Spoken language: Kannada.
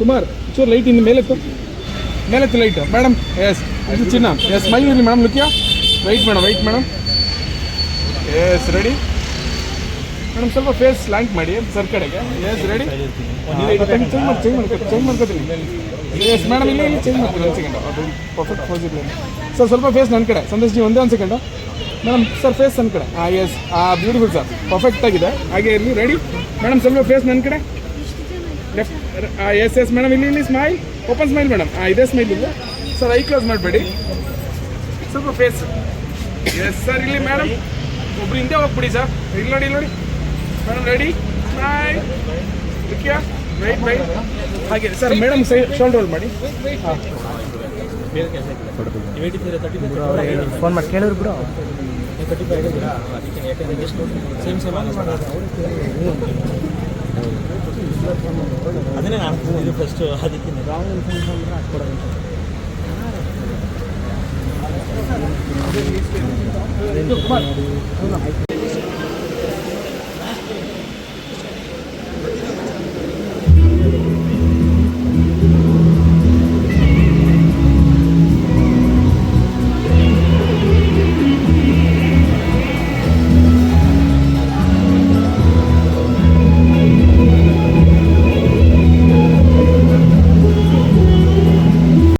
ಕುಮಾರ್, ಚೂರು ಲೈಟ್ ಇನ್ನು ಮೇಲೆತ್ತು ಮೇಲೆತ್ತು ಲೈಟ್ ಮೇಡಮ್ ಎಸ್ ಇದು ಚಿನ್ನ. ಎಸ್ ಮೈ ಇರಲಿ madam ಲುಕಿಯಾ wait madam wait madam yes ready madam ಸ್ವಲ್ಪ ಫೇಸ್ ಲ್ಯಾಂಕ್ ಮಾಡಿ ಸರ್ ಕಡೆಗೆ. ಎಸ್ ರೆಡಿ ಚೇಂಜ್ ಚೇಂಜ್ ಮಾಡ್ಕೊ ಚೇಂಜ್ ಮಾಡ್ಕೊತೀನಿ. ಎಸ್ ಮೇಡಮ್ ಇಲ್ಲ, ಇಲ್ಲಿ ಚೇಂಜ್ ಮಾಡ್ತೀನಿ ಒಂದು ಅದು ಪರ್ಫೆಕ್ಟ್ ಸರ್ ಸ್ವಲ್ಪ ಫೇಸ್ ನನ್ನ ಕಡೆ. ಸಂದೇಶ್ ಜಿ, ಒಂದೇ ಒಂದು ಸೆಕೆಂಡು ಮೇಡಮ್ ಸರ್ ಫೇಸ್ ನನ್ನ ಕಡೆ. ಹಾಂ ಎಸ್ ಆ ಬ್ಯೂಟಿಫುಲ್ ಸರ್ ಪರ್ಫೆಕ್ಟ್ ಆಗಿದೆ. ಹಾಗೆ ಇರಲಿ ರೆಡಿ ಮೇಡಮ್ ಸ್ವಲ್ಪ ಫೇಸ್ ನನ್ನ ಕಡೆ. ಲೆಫ್ಟ್ ಎಸ್ ಎಸ್ ಮೇಡಮ್ ಇಲ್ಲಿ ಇಲ್ಲಿ ಸ್ಮೈಲ್ ಓಪನ್ ಸ್ಮೈಲ್ ಮೇಡಮ್ ಹಾಂ ಇದೇ ಸ್ಮೈಲ್ ಇಲ್ಲ. ಸರ್ ಐ ಕ್ಲೋಸ್ ಮಾಡಬೇಡಿ. ಸ್ವಲ್ಪ ಫೇಸ್ ಎಸ್ ಸರ್ ಇಲ್ಲಿ ಮೇಡಮ್ ಒಬ್ರು ಹಿಂದೆ ಹೋಗ್ಬಿಡಿ ಸರ್ ಇಲ್ಲಿ ನೋಡಿ ಇಲ್ಲಿ ನೋಡಿ. Madam ready smile okay right right ಹಾಗೆ ಸರ್ ಮೇಡಮ್ ಸೈ ಶೋಲ್ಡರ್ ಹೋಲ್ಡ್ ಮಾಡಿ. ಹಾಂ. ಫೋನ್ ಮಾಡಿ ಕೇಳಿದ್ರು ಬಿಡು. ಅದನ್ನೇ ನಾನು ಇದು ಫಸ್ಟ್ ಅದಕ್ಕೆ ರಾಂಗ್ ಇನ್ಫಾರ್ಮೇಷನ್ ಅಂದ್ರೆ ಹಾಕ್ಕೊಡೋದು ಕುಮಾರ್